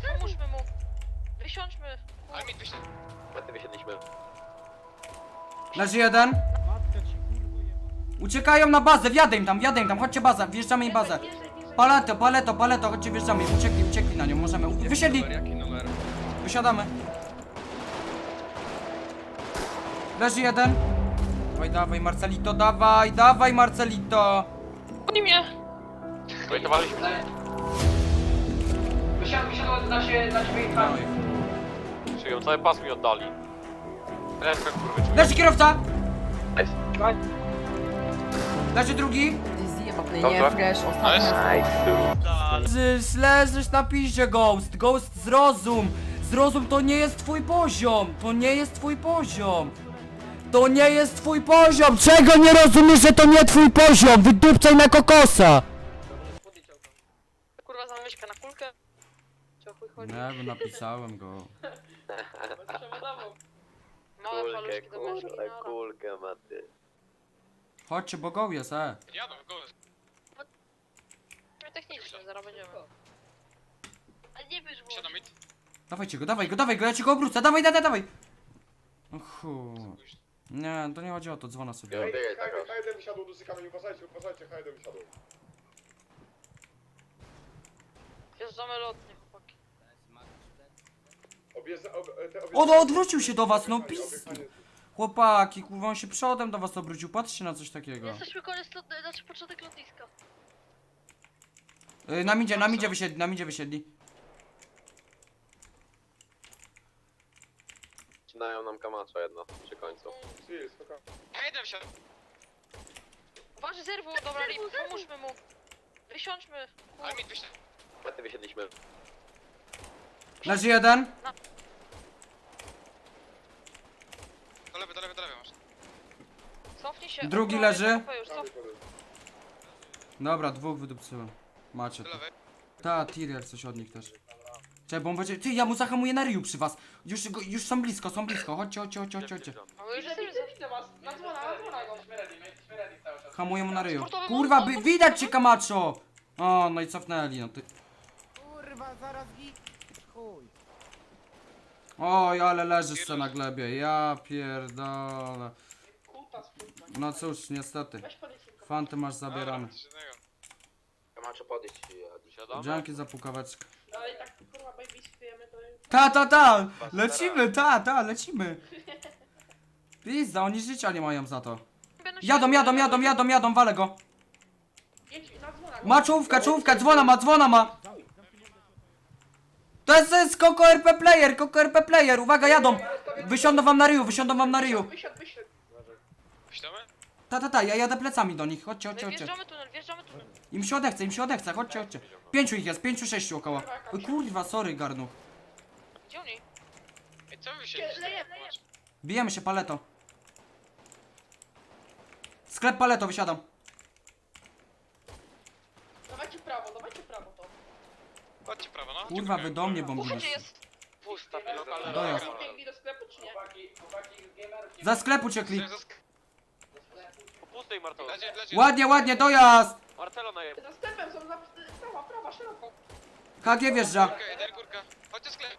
Pomóżmy mu. Wysiądźmy. Ale mi ty wysiedliśmy. Leży jeden. Uciekają na bazę, wjadę im tam, wjadę im tam, chodźcie baza, wjeżdżamy im bazę. Paleto, paleto, paleto, chodźcie wjeżdżamy im, uciekli, uciekli na nią, możemy. Wysiedli, Numer, jaki numer? wysiadamy. Leży jeden. Dawaj, dawaj Marcelito, dawaj, dawaj Marcelito. Oni mnie. Wojtowaliśmy się. Wysiadł, wysiadł na się, na ciebie Przyjął, cały pas mi oddali. Leska kurwy, czy Leży kierowca, Nice. leży drugi. Dobrze. nie fresh, ostatnio. Leżysz, leżysz na piździe, Ghost, Ghost, zrozum. Zrozum, to nie jest twój poziom, to nie jest twój poziom. To nie jest twój poziom! Czego nie rozumiesz, że to nie twój poziom? Wydupcaj na kokosa! Nie, bo napisałem go. Małe kulkę, paluszki do myszki. kurwa, No, kulkę ma ty. Chodźcie, bo go jest, e. Jadą, go. no. Technicznie, zaraz będziemy. Ale nie wyszło. Siadam mit. Dawajcie go, dawaj go, dawaj go, ja ci go obrócę, dawaj, dawaj, dawaj! O chuj. Nie, to nie chodzi o to, dzwona sobie. Ja biegaj tak H1 H1 wysiadł do kamień, uważajcie, uważajcie, H1 wysiadł. Wjeżdżamy lotnie, chłopaki. Objeżdża, ob, O, no odwrócił się do was, no pis... Chłopaki, kurwa, on się przodem do was obrócił, patrzcie na coś takiego. Jesteśmy koniec lotny, znaczy początek lotniska. Y, na midzie, na midzie wysiedli, na midzie wysiedli. Zaczynają nam kamacza jedno przy końcu. Chill, spokojnie. Hejdę wsiadł. Uważaj, zerwu, dobra, Lip, pomóżmy mu. Wysiądźmy. Mi ty wysiedliśmy. Leży jeden. Do lewej, do lewej, do lewej masz. Cofnij się. Drugi O, leży. jest Już, cof... Dobra, dwóch wydupcyłem. Macie Do to. lewej. Ta, Tyriel coś od nich też. Czekaj, bo on będzie... Ty, ja mu zahamuję na ryju przy was. Już, go- już są blisko, są blisko. Chodźcie, chodźcie, chodźcie, chodźcie, my już jesteśmy Hamuję mu na ryju. Sportowy Kurwa, mąż, by, widać cię, Kamacho! O, no i cofnęli, no ty... Kurwa, zaraz git. Oj, ale leżysz se na glebie, ja pierdolę. No cóż, niestety. Fanty masz zabierane. Dobra, innego. Kamaczu podejść i siadamy. Dzięki za pukaweczkę. Ale i tak kurwa baby to Ta, ta, ta! Lecimy, ta, ta, lecimy. Pizda, oni życia nie mają za to. Jadą, jadą, jadą, jadą, jadą, walę go. Ma czołówka, czołówka, dzwona ma, dzwona ma. To jest, to jest Koko RP player, Koko RP player, uwaga, jadą. Wysiądą wam na ryju, wysiądą wam na ryju. Wyślemy? Ta, ta, ta, ja jadę plecami do nich, chodźcie, chodźcie, chodźcie. wjeżdżamy tunel, wjeżdżamy tunel. Im się odechce, im się odechce, chodźcie, chodźcie. Pięciu ich jest, pięciu, sześciu około. Oj kurwa, sorry, garnuch. Gdzie oni? Ej, co wy się Bijemy się, paleto. Sklep paleto, wysiadam. Dawajcie prawo, dawajcie prawo. Chodźcie prawo, no. Kurwa, wy do mnie Kuchnia jest. Pusta Dojazd. Biegli do sklepu czy nie? Za sklep uciekli. Po pustej ledzie. Ładnie, ładnie, dojazd! Marcelo na je... Za sklepem są za... prawa, prawa, szeroko. KG wjeżdża. Górka, jeden górka. Chodźcie sklep.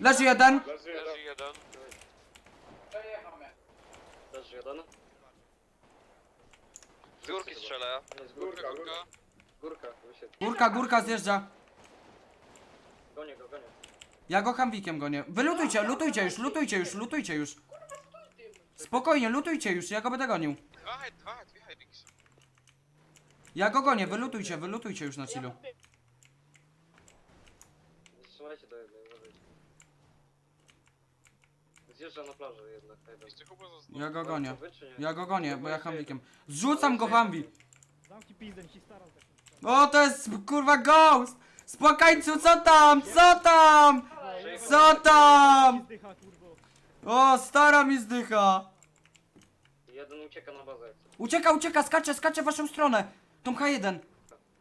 Leży jeden. Leży jeden. Leży jeden. Z górki strzelę. Górka, Górka, górka. Górka, górka zjeżdża. Gonię go, gonię. Ja go hamwikiem gonię. Wy lutujcie, lutujcie już, lutujcie już, lutujcie już. Spokojnie, lutujcie już, ja go będę gonił. Dwa, hej, dwa, dwie headings są. Ja go gonię, wylutujcie, wylutujcie już na chillu. Trzymajcie do jednej, uważajcie. Zjeżdża na plażę jednak. jeden. Jeszcze chyba został. Ja go gonię. Wy czy nie? Ja go gonię, bo ja hamwikiem. Zrzucam go hamwi. Zamki pizdę, ci staram tak. O, to jest kurwa ghost! Spłakańcu, co tam? Co tam? Co tam? O, stara mi zdycha. Jeden ucieka na bazę. Ucieka, ucieka, skacze, skacze w waszą stronę. Tom H1.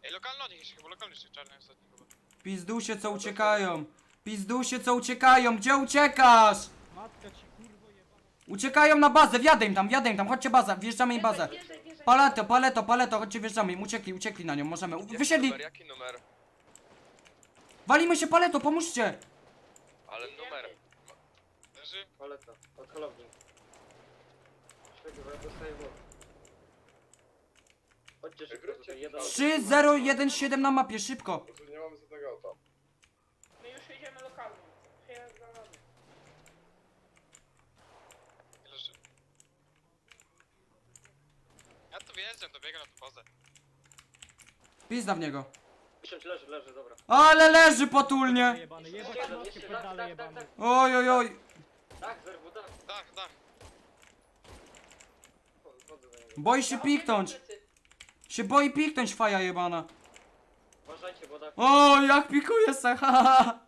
Ej, lokalny od nich jeszcze chyba, lokalny jeszcze czarny ostatni chyba. Pizdusie, co uciekają. Pizdusie, co uciekają. Gdzie uciekasz? Matka ci, kurwo, jebana. Uciekają na bazę, wjadę im tam, wjadę im tam, chodźcie baza, wjeżdżamy im bazę. Paleto, paleto, paleto, chodźcie wjeżdżamy im, uciekli, uciekli na nią, możemy. U- Wysiedli, Jaki numer? Walimy się paleto, pomóżcie! Ale numer. Leży. Paleta, od holowni. Czego, ja dostaję głowę. Chodźcie szybko Wróćcie tutaj, jeden... 3017 na mapie, szybko! Po prostu nie mamy żadnego auta. My już jedziemy lokalnie. Leży. Ja tu wjeżdżam, dobiegam na tu pozę. Pizda w niego. 10 leży, leży, dobra. Ale leży potulnie! Jebany, jebać Jeszcze, matkę, jeszcze, tak, pedale tak, jebany. tak, Oj, oj, oj. tak, zerwu, tak. Dach, dach. Chodzę za niego. Boi się piknąć. Się boi piknąć faja jebana. Uważajcie, bo tak... O, jak pikuje se, ha, ha, ha.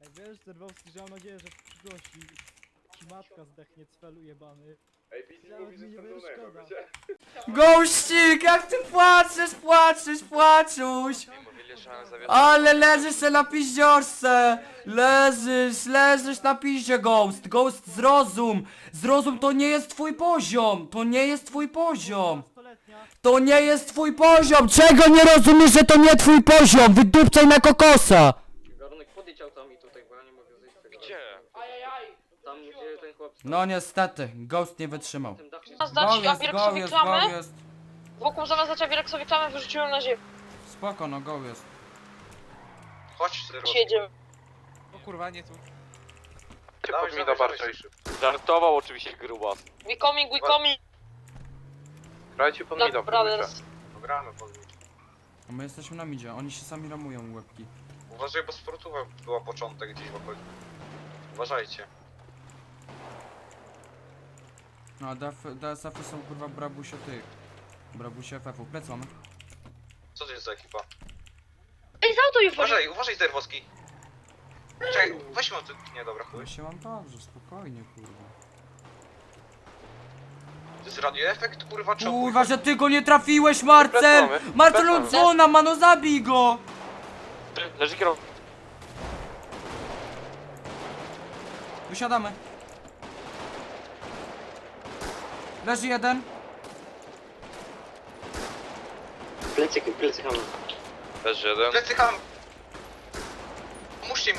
Ej, wiesz, Zerwowski, że mam nadzieję, że w przyszłości ci matka zdechnie cfelu jebany. Ej, BT Nawet mówi, że mi nie jestem będzie Dunego, szkoda. wiecie? Gościk, jak ty płaczesz, płaczesz, płaczuś. Mówili, że. Ale leżysz se na piździorce. Leżysz, leżysz na piździe, Ghost. Ghost, zrozum. Zrozum, to nie jest twój poziom. To nie jest twój poziom. Stoletnia. To nie jest twój poziom. Czego nie rozumiesz, że to nie twój poziom? Wydupcaj na kokosa. Garunek, podjedź autami tutaj, bo ja nie mogę zejść z tego. Gdzie? Ajajaj. Tam, gdzie ten chłop stał. No niestety, Ghost nie wytrzymał. Nas Go dać jest, go jest, go klamę. jest. Wokół zamiast dać Awileksowi klamę wyrzuciłem na ziemię. Spoko, no go jest. Chodź, zerwo. Jedziemy. O kurwa, nie tu. Dawaj, Podmina dawaj, bardziej. dawaj. Żartował oczywiście grubas. We coming, we coming. Grajcie Brothers. Gramy pod nim. A my jesteśmy na midzie, oni się sami ramują łebki. Uważaj, bo sportowa była początek gdzieś w okolicy. Uważajcie. No DSF-y są kurwa brabusie tych. Brabusie FF-ów. Plec mamy. Co to jest za ekipa? Ej, za auto. Uważaj, uważaj Zerwowski. Czekaj, weźmy tu. Nie, dobra, chuj. Ja się mam dobrze, spokojnie kurwa. To jest radioefekt, kurwa, czy Kurwa, że ty go nie trafiłeś, Marcel! Marcel odzwona, mano zabij go! Leży kierowca. Wysiadamy. Leży jeden. Plecy, plecy hammer. Leży jeden. Plecy ham! Pomóżcie mi.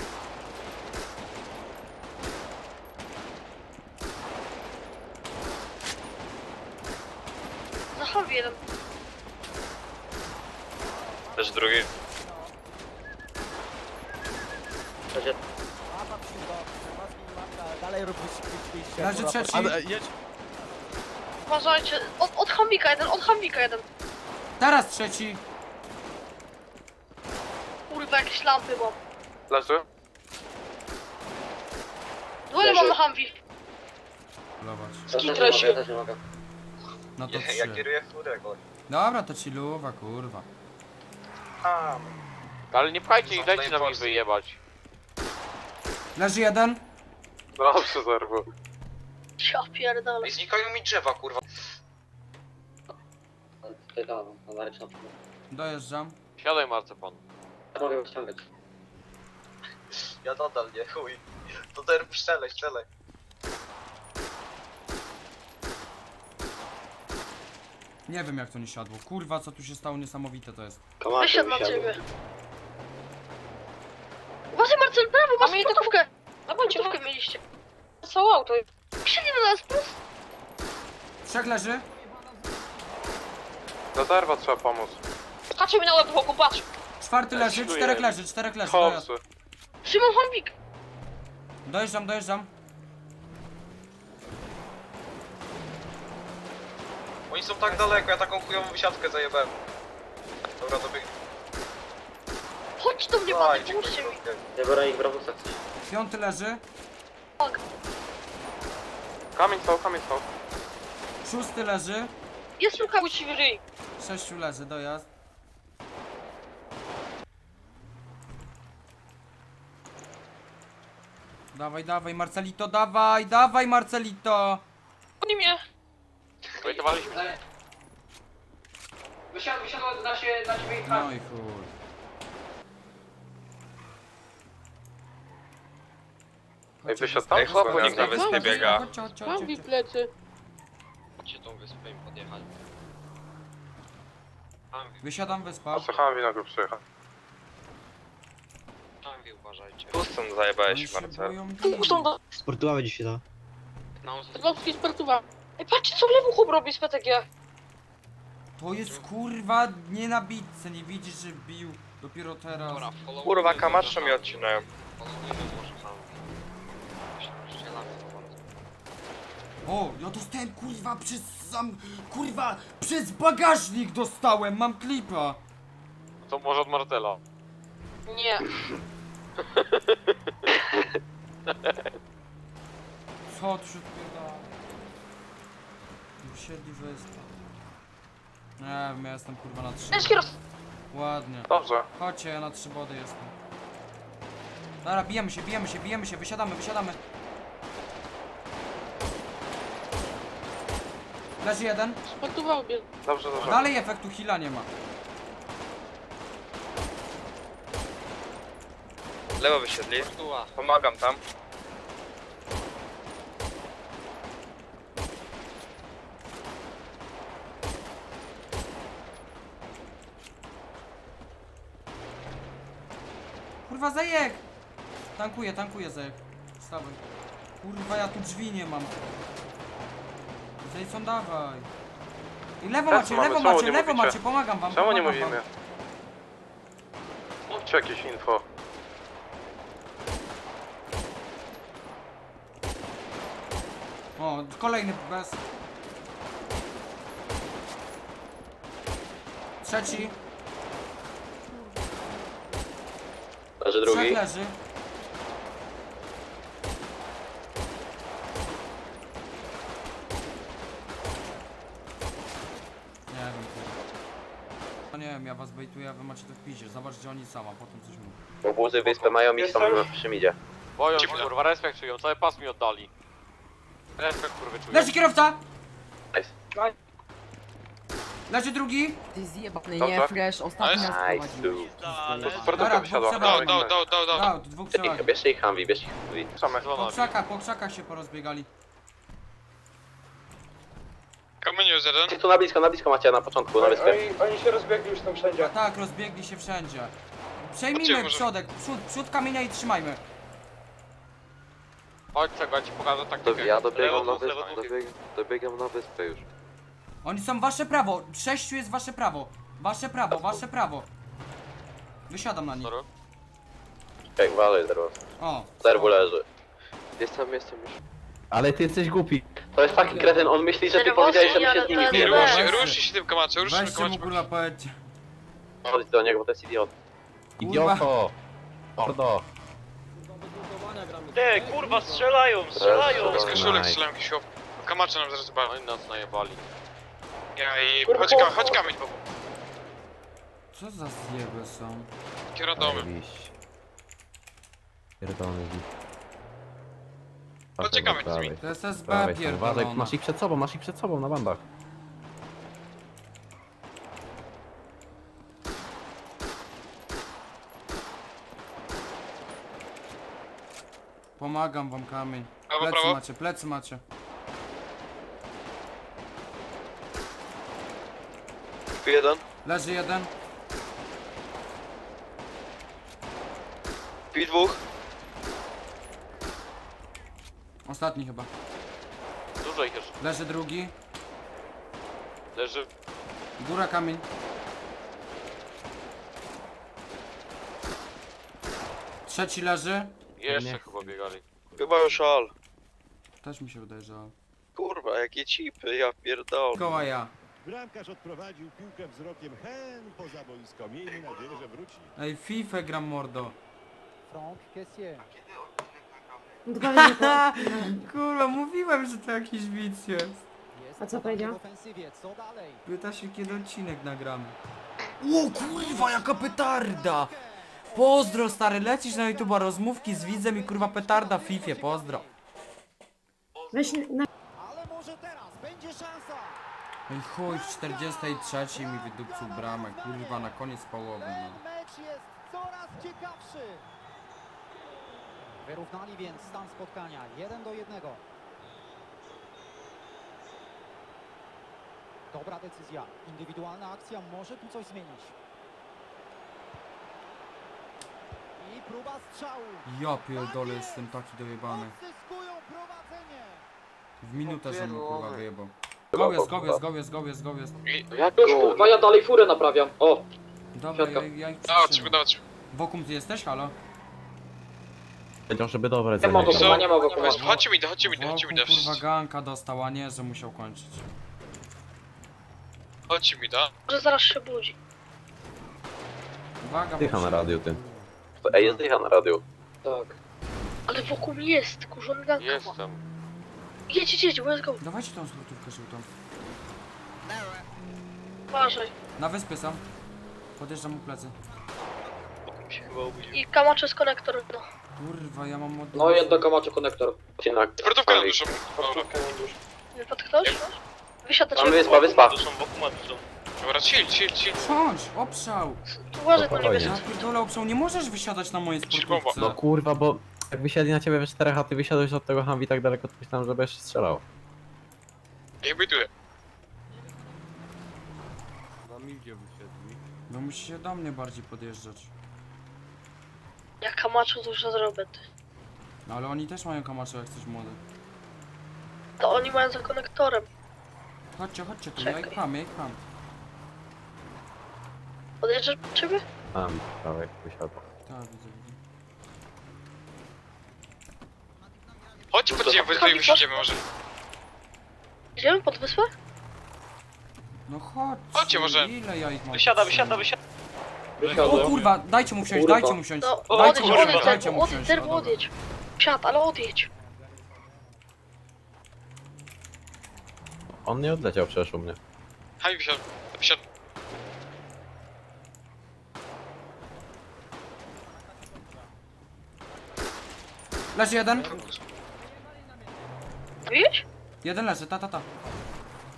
Na chowie jeden. Leży drugi. Matka, dalej rób wyścig. Leży trzeci. Uważajcie. Od, od chomika jeden, od chomika jeden. Teraz trzeci. Kurwa, jakieś lampy mam. Leży. Dwoje mam na Humvee. Zobacz. Skitra się. Też nie mogę. No to Ja, ja trzy. kieruję którego. Dobra, to chilluwa, kurwa. Ham. Ale nie pchajcie ich, dajcie nam ich wyjebać. Leży jeden. Dobrze, zerwu. Ja pierdolę. I znikają mi drzewa, kurwa. Tutaj na naryczną. Dojeżdżam. Siadaj marcepan. Ja mogę wyciągać. Ja nadal nie, chuj. To ten strzelaj, strzelaj. Nie wiem jak to nie siadło. Kurwa, co tu się stało niesamowite to jest. Wysiadł na ciebie. Uważaj Marcel, brawo, masz gotówkę. Na gotówkę mieliście. Całe auto. Siedzi na nas, plus. Trzech leży. Do zerwa trzeba pomóc. Skacze mi na łeb wokół, patrz. Czwarty leży, chilluję. czterech leży, czterech leży. Chłopcy. Szymon Hombik. Dojeżdżam, dojeżdżam. Oni są tak daleko, ja taką chujową wysiadkę zajebałem. Dobra, dobieg... Chodź do mnie, Aj, panie, dziękuję. pomóżcie mi. Ja biorę ich brawusach. Piąty leży. Kamień stał, kamień stał. Szósty leży. Jest ruka ci w ryj. Sześciu leży, dojazd. Dawaj, dawaj, Marcelito, dawaj, dawaj, Marcelito! Oni mnie. Wejtowaliśmy. Wysiadł, wysiadł na się, na ciebie No i chuj. Ej, wysiadł tam? Ej, chłopu, nikt na wyspie biega. chodźcie, chodźcie, chodźcie. plecy. Chodźcie tą wyspę im podjechali. Wysiadam wyspa. Słuchałem wina go przyjechać. Hanwi uważajcie. Pustą Oni zajebałeś, się Marcel. boją Pustą do... Sportowałeś dzisiaj to. No, Wąski sportowa. Ej, patrzcie co lewu chłop robi z PTG. To jest kurwa nie na bitce, nie widzisz, że bił dopiero teraz. Kurwa, kamaszo mi odcinają. Followujmy O, ja dostałem kurwa przez sam, kurwa, przez bagażnik dostałem, mam klipa. To może od Martela. Nie. Co tu się odpierdala? Usiedli wyspa. Nie wiem, ja jestem kurwa na trzy. Ładnie. Dobrze. Chodźcie, ja na trzy body jestem. Dobra, bijemy się, bijemy się, bijemy się, wysiadamy, wysiadamy. Leży jeden. Sportował mnie. Dobrze, dobrze. Dalej efektu heala nie ma. Lewo wysiedli. Fortua. Pomagam tam. Kurwa, zajek! Tankuję, tankuję zajek. Stawaj. Kurwa, ja tu drzwi nie mam. Zajcon, dawaj. I lewo Teraz macie, mamy, lewo czemu macie, nie lewo mówicie? macie, pomagam wam. Czemu nie pomagam mówimy? Mówcie jakieś info. O, kolejny bez. Trzeci. Leży Trzech leży. Nie wiem, kurwa. No nie wiem, ja wy macie to w pizie. Zobacz, gdzie oni są, a potem coś mówią. Obozy wyspę mają i są przy midzie. Boją się kurwa, respekt czują, cały pas mi oddali. Respekt kurwy czują. Leży kierowca! Nice. Leży drugi! Ty zjebany, nie fresh, ostatni raz Nice, prowadziłeś. tu. To Dobra, sportówka wysiadła. Dał, dał, dał, dał. Dał, dwóch przewagi. Bierzcie ich Humvee, bierzcie ich Humvee. Same. Po krzakach, po krzakach się porozbiegali. Kamieniu jest jeden. Tu na blisko, na blisko macie na początku, na wyspie. Oni, oni się rozbiegli już tam wszędzie. A tak, rozbiegli się wszędzie. Przejmijmy Chodźcie, może- przodek, przód, przód kamienia i trzymajmy. Chodź czego, ja ci pokażę taktykę. Ja dobiegam na wyspę, dobiegam, dobiegam na wyspę już. Oni są wasze prawo, sześciu jest wasze prawo. Wasze prawo, wasze prawo. Wysiadam na nich. Sorry. Jak walej teraz. O. Zerwu leży. Jestem, jestem już. Ale ty jesteś głupi. To jest taki kretyn, on myśli, że ty Nerwowy, powiedziałeś, że my się z nimi bijemy. Rusz, Weźcie- Ruszcie się tym kamacie, ruszcie Weźcie mu kamacie. kurwa powiedzcie. Chodź do niego, bo to jest idiot. Idioto. Mordo. Ty, kurwa, strzelają, strzelają! Bez koszulek Nice. strzelam jakiś chłop. Kamacze nam zaraz No bawią. i nas najebali. Ja i... Chodź, ka- chodź kamień, bo Co za zjeby są? kierodomy. Zajebiście. Pierdolony widz. No ciekawe, co mi- To jest SB Uważaj, masz ich przed sobą, masz ich przed sobą na bandach. Pomagam wam kamień. Plecy macie, plecy macie. P1, Leży jeden. P2, Ostatni chyba. Dużo ich jeszcze. Leży drugi. Leży. Góra kamień. Trzeci leży. Jeszcze Nie. chyba biegali. Chyba już al. Też mi się wydaje, że... Kurwa, jakie cipy, ja pierdolę. Koła ja. Bramkarz odprowadził piłkę wzrokiem hen poza boisko. Miejmy nadzieję, że wróci. Ej, FIFA gram mordo. Franck, Kessier. Kurwa, mówiłem, że to jakiś widz jest. A co powiedział? Pyta się, kiedy odcinek nagramy. O kurwa, jaka petarda! Pozdro, stary, lecisz na YouTube'a, rozmówki z widzem i kurwa petarda w FIFA, pozdro. Weź na... Ale może teraz, będzie szansa! Ej, chuj, w 43 mi wydupczył bramę, kurwa, na koniec połowy, Ten no. mecz jest coraz ciekawszy! Wyrównali więc stan spotkania 1 do 1. Dobra decyzja. Indywidualna akcja może tu coś zmienić. I próba strzału. Ja pierdolę, jestem taki dojebany. Odzyskują prowadzenie. W minutę że mu kurwa wyjebał. Go jest, go jest, go jest, go jest, go jest. Jak go? ja dalej furę naprawiam. O, Dobra, ja, Siatka. ja ich Dawaj, przytrzymam. dawaj. Wokum, ty jesteś? Halo? Powiedział, żeby dobre nie wokół, nie ma wokół. Chodźcie mi, chodźcie mi, chodźcie mi, kurwa ganka dostał, a nie, że musiał kończyć. chodźcie mi, da. Może zaraz się budzi. Uwaga, Dycha na radiu, ty. Ej, jest dycha na radiu. Tak. Ale wokół mnie jest, kurzony ganka ma. Jestem. Jedź, jedź, jedź, let's go. Dawajcie tą złotówkę żółtą. Uważaj. Na wyspie sam. Podjeżdżam mu plecy. I kamacze z konektorem, no. Kurwa, ja mam od... No jedno kamacze konektor. Cinak. Sportówkę na duszą. Wypadł ktoś? Wysiadł Tam wyspa, wyspa. Dobra, chill, chill, chill. Chodź, obszał! Uważaj na Spokojnie. niebie. Ja pierdolę, obszał, nie możesz wysiadać na mojej sportówce. No kurwa, bo jak wysiadli na ciebie we czterech, a ty wysiadłeś od tego Humvee tak daleko, to myślałem, że będziesz strzelał. Niech bytuje. No musicie do mnie bardziej podjeżdżać. Jak kamaczu to już zrobię, ty. No ale oni też mają kamacze jak coś młody. To oni mają za konektorem. Chodźcie, chodźcie tu, ja ich Czekaj. pcham, ja ich pcham. Podjeżdżasz po ciebie? Tam, prawie, wysiadł. Tak, widzę, widzę. Chodźcie pod ziemię, tutaj wysiądziemy może. Idziemy pod wyspę? No chodź. Chodźcie może. Ile ja ich mam? Wysiada, wysiada, wysiada. O kurwa, dajcie mu wsiąść, Kurwa. dajcie mu wsiąść. No, Dajcie odejdź, mu wsiąść, odejdź, dajcie mu odejdź, wsiąść. zerwo, O, dobra. odjedź. Siad, ale odjedź. On nie odleciał przecież u mnie. Haj, wysiadł. Wysiadł. Leży jeden. Widzisz? Jeden leży, ta, ta, ta.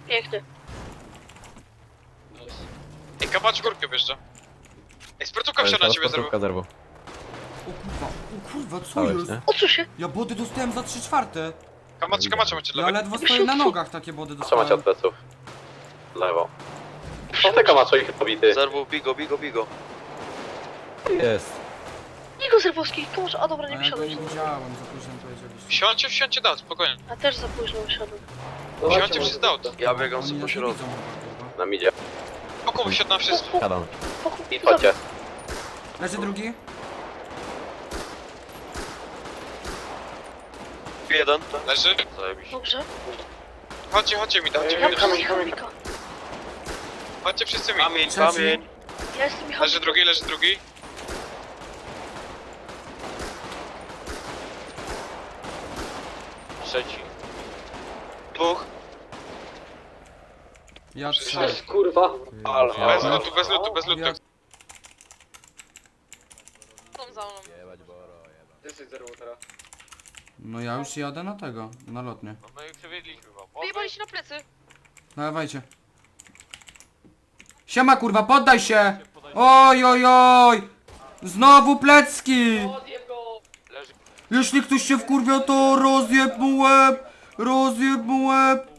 Piękny. Ej, kamacz górkę wjeżdża. Ej, sportówka Ale wsiadła na ciebie zerwu. sportówka zerwu. O kurwa, o kurwa, co Stałeś, jest? nie? Odsuń się. Ja body dostałem za 3 czwarte. Kamacz, kamacza macie Ja mnie. ledwo stoję na nogach takie body Co macie dostałem. od pleców? Lewo. O, te kamacze ich pobity. Zerwu, bigo, bigo, bigo. Jest. Niego Zerwowski, kamacz. A dobra, A nie ja go wysiadłem. nie widziałem, za późno powiedzieliście. Wsiądźcie, wsiądźcie da, spokojnie. A też za późno wysiadłem. Wsiądźcie wszyscy aut. Ja biegam Oni sobie po nas nie środku. widzą chyba, kurwa. Na midzie. Wokół wysiadł na wszystko. Siadam. Pokój, I chodźcie. Leży drugi. Jeden. Leży. Zajebiście. Dobrze. Chodźcie, chodźcie mi, Ja mi. Chodźcie wszyscy mi. Kamień, Trzeci. kamień. Ja jestem Leży drugi, leży drugi. Trzeci. Dwóch. Ja trzech. Kurwa. Ale, Bez lutu, bez lutu, bez lutu. Ja- Są za mną. Jesteś zerwo teraz. No ja już jadę na tego, na lotnie. No my przewiedliśmy chyba. Wyjebali się na plecy. Dawajcie. Siema kurwa, poddaj się! Oj, oj, oj! Znowu plecki! Leży. Jeśli ktoś się wkurwia, to rozjeb mu łeb! Rozjeb mu łeb!